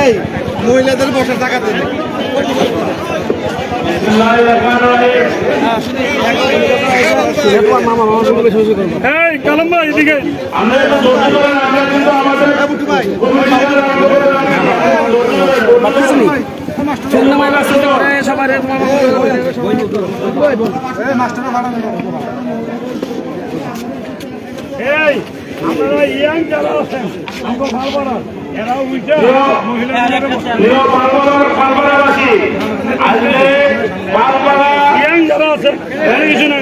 এই মহিলাদের বসার টাকা দেন। এই আমরা আমরা আপনারা ইয়াং যারা আছেন আমাকে ভালো না এরাও বুঝছে পালপাড়া ইয়াং যারা আছে এরা কিছু না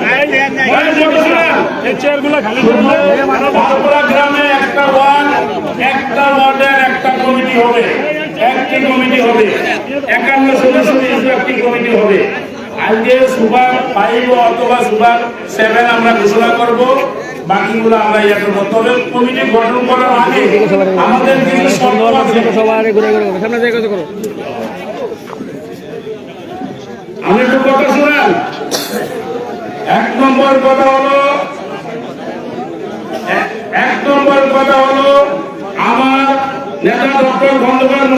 চেয়ারগুলো খালি গ্রামে একটা ওয়ার্ড একটা ওয়ার্ডের একটা কমিটি হবে। একটি কমিটি হবে। একান্ন সদস্য একটি কমিটি হবে। আজকে সুপার ফাইভ অথবা সুপার সেভেন আমরা ঘোষণা করব। বাকিগুলো আমরা তবে কমিটি গঠন আমাদের এক নম্বর কথা হলো, এক- নম্বর কথা হলো, আমার নেতা ডক্টর খন্দকার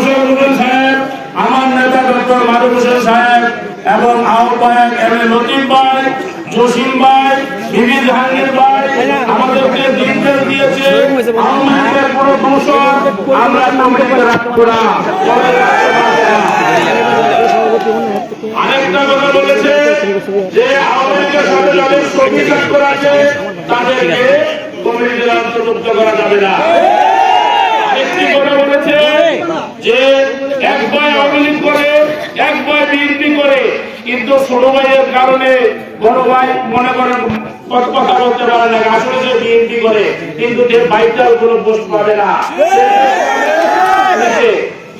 সাহেব, আমার নেতা ডক্টর মারুফ হোসেন সাহেব এবং আহ্বায়ক এম এ লতিফ ভাই, জসিম ভাই, বিবি জাহাঙ্গীর ভাই আমাদেরকে নির্দেশ দিয়েছে লীগের কোনো দোষর আমরা কমিটিতে রাখব না। আরেকটা কথা বলেছে যে আওয়ামী লীগের সাথে যাদের সঙ্গীকার করা আছে, তাদেরকে কমিটিতে অন্তর্ভুক্ত করা যাবে না আরেকটি কথা বলেছে যে এক ভাই আওয়ামী লীগ করে, এক ভাই বিএনপি করে। কিন্তু ছোট ভাইয়ের কারণে বড় ভাই মনে করেন করে।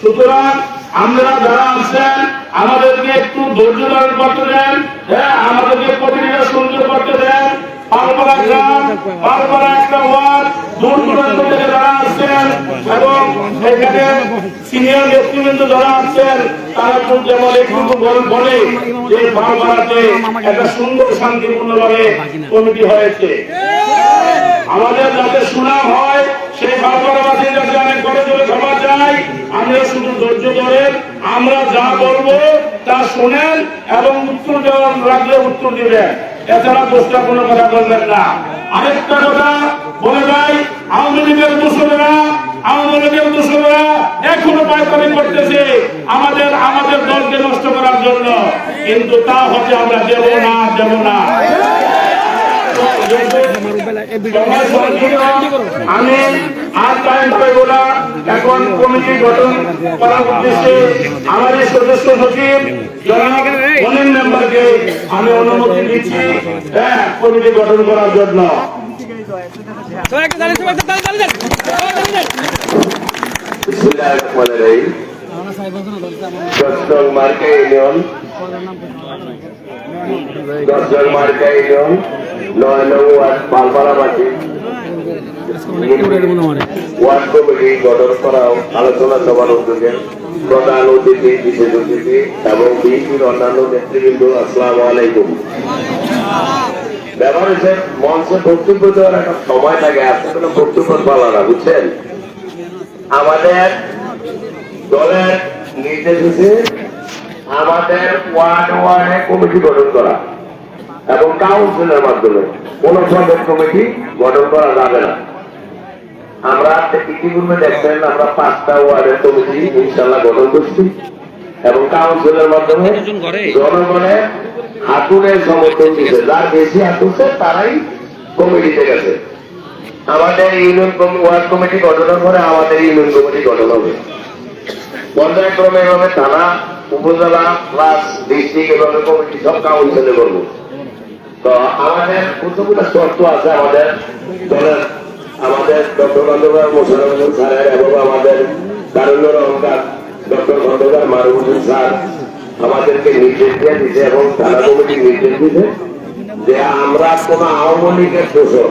সুতরাং আমরা যারা আমাদেরকে একটু ধৈর্য ধারণ করতে দেন হ্যাঁ আমাদেরকে প্রতিনিধিরা সুন্দর করতে দেন। পালপাড়া গ্রাম, পালপাড়া একটা ওয়ার্ড, দূর দূরান্ত থেকে যারা আসছেন এবং এখানে সিনিয়র নেতৃবৃন্দ যারা আছেন, তারা তো যেমন একটু বল- যে পালপাড়াতে একটা সুন্দর শান্তিপূর্ণভাবে কমিটি হয়েছে। আমাদের যাতে সুনাম হয়, সেই ভারতবাসী যাতে অনেক করে চলে ক্ষমা চাই আমরা শুধু ধৈর্য ধরেন আমরা যা বলব তা শোনেন এবং উত্তর দেওয়ার রাখলে উত্তর দিবেন। এছাড়া দোষটা কোনো কথা বলবেন না। আরেকটা কথা বলে যাই, আওয়ামী লীগের দোষরেরা আওয়ামী লীগের দোষরেরা এখনও পায়তারি আমাদের আমাদের দলকে নষ্ট করার জন্য। কিন্তু তা হচ্ছে আমরা দেব আমি আর টাইম পাইব না। এখন কমিটি গঠন করার উদ্দেশ্যে আমাদের সদস্য সচিব জনাব মেম্বারকে আমি অনুমতি দিচ্ছি হ্যাঁ কমিটি গঠন করার জন্য। দশজন মার্কা ইউনিয়ন দশজন মার্কা ইউনিয়ন নয় নং ওয়ার্ড পালপাড়া মাটি ওয়ার্ড কমিটি গঠন করা আলোচনা সভার উদ্যোগে প্রধান অতিথি, বিশেষ অতিথি এবং বিএনপির অন্যান্য নেতৃবৃন্দ, আসসালাম আলাইকুম। ব্যাপার হচ্ছে মঞ্চে বক্তব্য দেওয়ার একটা সময় থাকে আপনি কোনো বক্তব্য না, বুঝছেন? আমাদের দলের নির্দেশ আমাদের ওয়ার্ড ওয়ার্ডে কমিটি গঠন করা এবং কাউন্সিলের মাধ্যমে কোন পদের কমিটি গঠন করা যাবে না। আমরা ইতিপূর্বে দেখছেন আমরা পাঁচটা ওয়ার্ডের কমিটি ইনশাল্লাহ গঠন করছি এবং কাউন্সিলের মাধ্যমে জনগণের হাতুনের সমর্থন দিচ্ছে। যার বেশি হাতুছে তারাই কমিটিতে গেছে। আমাদের ইউনিয়ন ওয়ার্ড কমিটি গঠনের পরে আমাদের ইউনিয়ন কমিটি গঠন হবে। পর্যায়ক্রমে এভাবে থানা, উপজেলা প্লাস ডিস্ট্রিক্ট এভাবে কমিটি সব কাউন্সিলে করব। তো আমাদের কতগুলো শর্ত আছে আমাদের। দলের আমাদের ডক্টর খন্দকার মোশারফ হোসেন স্যারের এবং আমাদের কারুণ্যর অহংকার। ডক্টর খন্দকার মারুফুল স্যার আমাদেরকে নির্দেশ দিয়ে দিছে এবং থানা কমিটি নির্দেশ দিছে যে আমরা কোন আওয়ামী লীগের দোষক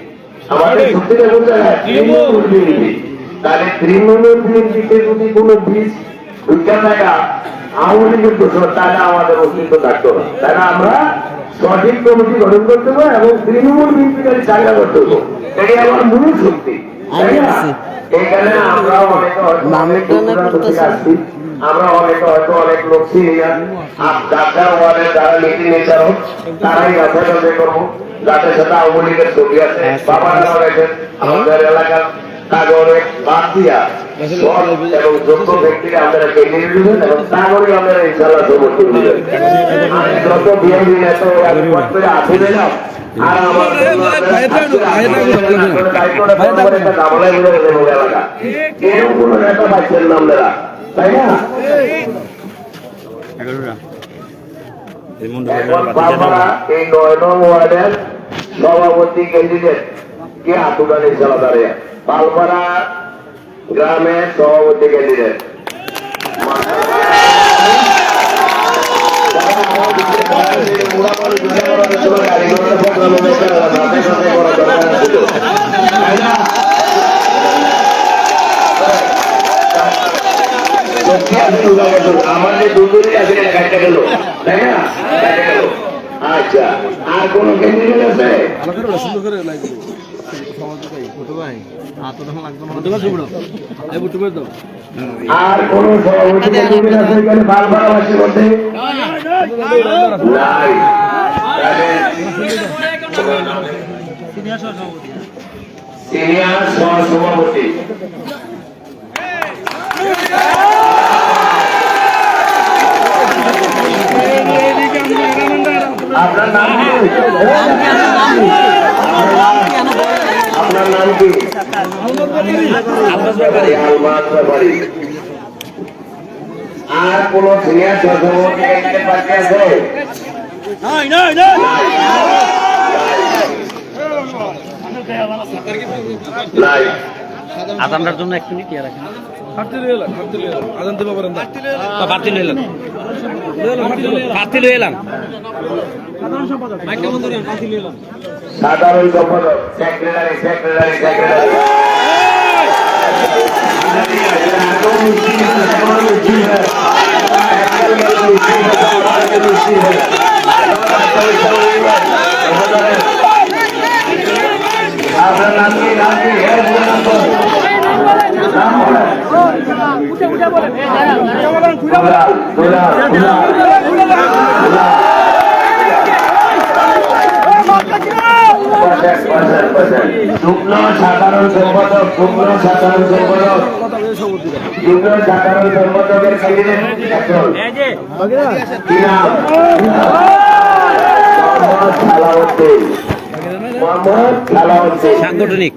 আমাদের শক্তিটা কোন জায়গায় তৃণমূল তাহলে তৃণমূল বিএনপিতে যদি কোনো বীজ দুইটা টাকা আওয়ামী লীগের দোষর তাহলে আমাদের অস্তিত্ব থাকতো না। তাহলে আমরা সঠিক কমিটি গঠন করতে হবে এবং তৃণমূল বিএনপিকারী চাঙ্গা করতে হবে এটাই আমার মূল শক্তি। তাই না? এখানে আমরা অনেক আসছি। আমরা অনেকে হয়তো অনেক লোক চিনি না আর যার ওয়ার্ডের যারা নীতি নির্ধারক তারাই যাচাই করব যাদের সাথে আওয়ামী লীগের ছবি আছে বাবারা রয়েছেন আমাদের এলাকার অনেক বাদ দিয়া এবং যোগ্য ব্যক্তিকে আপনারা কেন্দ্রে দিবেন এবং তারপরে আপনারা ইনশাল্লাহ সমর্থন দিবেন আমি যত বিএনপি নেতা আমি পথ করে আসে দিলাম আর আমার দায়িত্বটা পালন করে একটা গামলায় বুঝে দেবো এলাকা এরকম কোনো নেতা পাচ্ছেন না আপনারা সভাপতি ক্যান্ডিডেট কে আতুরানি চালা দাঁড়িয়ে পালপাড়া গ্রামের সভাপতি ক্যান্ডিডেট আমাদের দুজনই আছে কাটতে গেল তাই না আচ্ছা আর কোন ক্যান্ডিডেট আছে আর কোন বারবারবাসীর মধ্যে নাই সিনিয়র সহ আপনার নাম কি? আপনার নাম কি? আর কোন সিনিয়র সহসভাপতি ক্যান্ডিডেট বাকি আছে? নাই। আদানটার জন্য এক মিনিট ইয়ে রাখেন। বাতিল হইলাম বাতিল হইলাম সাধারণ সম্পাদক। সেক্রেটারি সেক্রেটারি সেক্রেটারি আপনার নাম কি নাম কি হ্যাঁ বলে নাম বলেন। নাম বলেন যুগ্ম সাধারণ সম্পাদক যুগ্ম সাধারণ সম্পাদক। যুগ্ম সাধারণ সম্পাদকের সাংগঠনিক।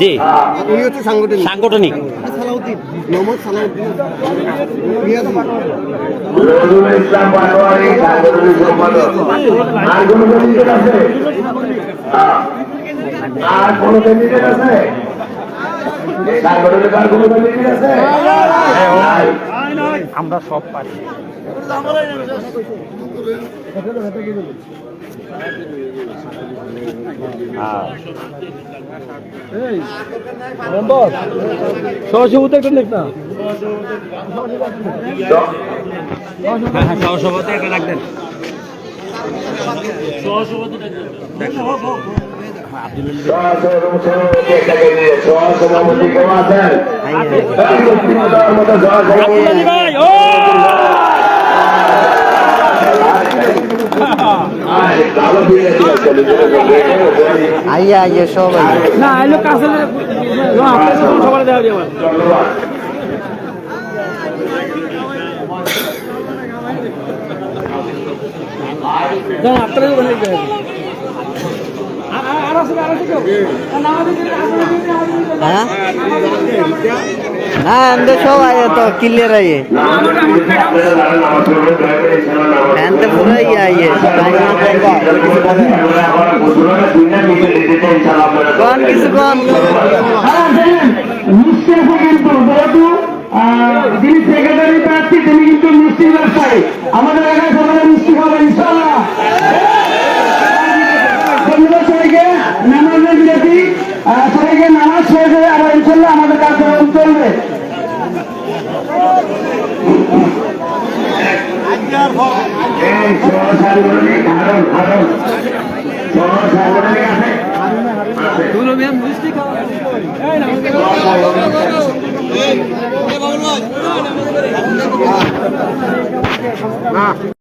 জি। উনি হচ্ছে সাংগঠনিক সাংগঠনিক সালাউদ্দিন মোহাম্মদ সালাউদ্দিন ইসলাম পাটোয়ারি সাংগঠনিক সম্পাদক আর কোন ক্যান্ডিডেট আছে। আর কোন ক্যান্ডিডেট আছে আমরা সব পারি। সহসভাপতি একটা দেখ না একটা রাখবেন সহসভাপতি আইয়া আইয়া সবাই না এলো কাছে সবার দেওয়া যাবে আপনারা বলে দেন আর আছে আর আছে কেউ হ্যাঁ? না আমাদের সব আইয়া তো ক্লিয়ার আইয়ে। ফ্যানতে পুরো ইয়ে আইয়ে কোন কিছু কোন? মিষ্টি কিন্তু যেহেতু যিনি সেক্রেটারি প্রার্থী, তিনি কিন্তু মিষ্টির ব্যবসায়ী আমাদের আছে